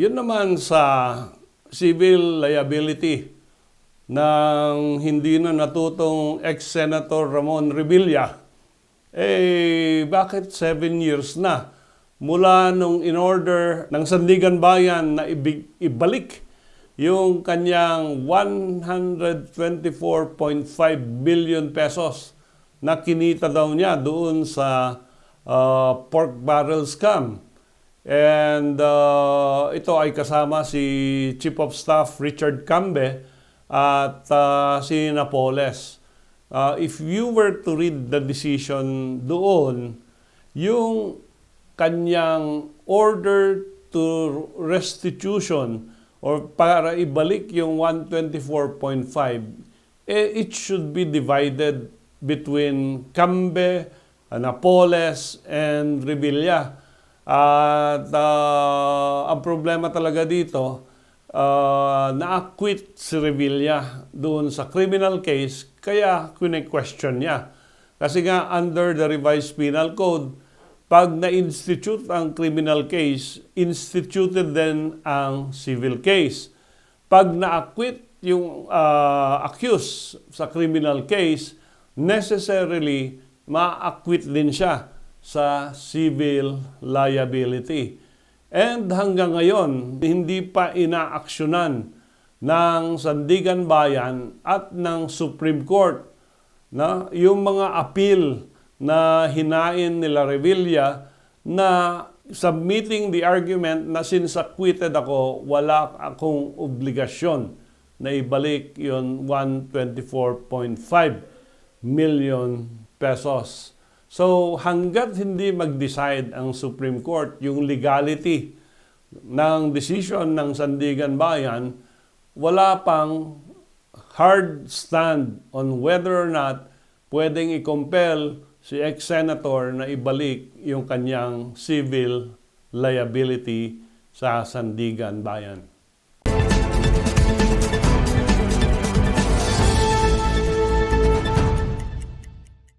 Yun naman sa civil liability ng hindi na natutong ex-Senator Ramon Revilla, eh bakit seven years na mula nung in-order ng Sandigan Bayan na ibalik yung kanyang 124.5 billion pesos na kinita daw niya doon sa uh, pork barrel scam. And uh, ito ay kasama si Chief of Staff Richard Cambe at uh, si Napoles. Uh, if you were to read the decision doon, yung kanyang order to restitution or para ibalik yung 124.5, eh, it should be divided between Cambe, Napoles, and Revilla. At uh, ang problema talaga dito, uh, na-acquit si Revilla doon sa criminal case, kaya question niya. Kasi nga, under the revised penal code, pag na-institute ang criminal case, instituted din ang civil case. Pag na-acquit yung uh, accused sa criminal case, necessarily ma-acquit din siya sa civil liability. And hanggang ngayon, hindi pa inaaksyonan ng Sandigan Bayan at ng Supreme Court na yung mga appeal na hinain nila Revilla na submitting the argument na since acquitted ako, wala akong obligasyon na ibalik yon 124.5 million pesos. So hanggat hindi mag-decide ang Supreme Court yung legality ng decision ng Sandigan Bayan, wala pang hard stand on whether or not pwedeng i-compel si ex-senator na ibalik yung kanyang civil liability sa Sandigan Bayan.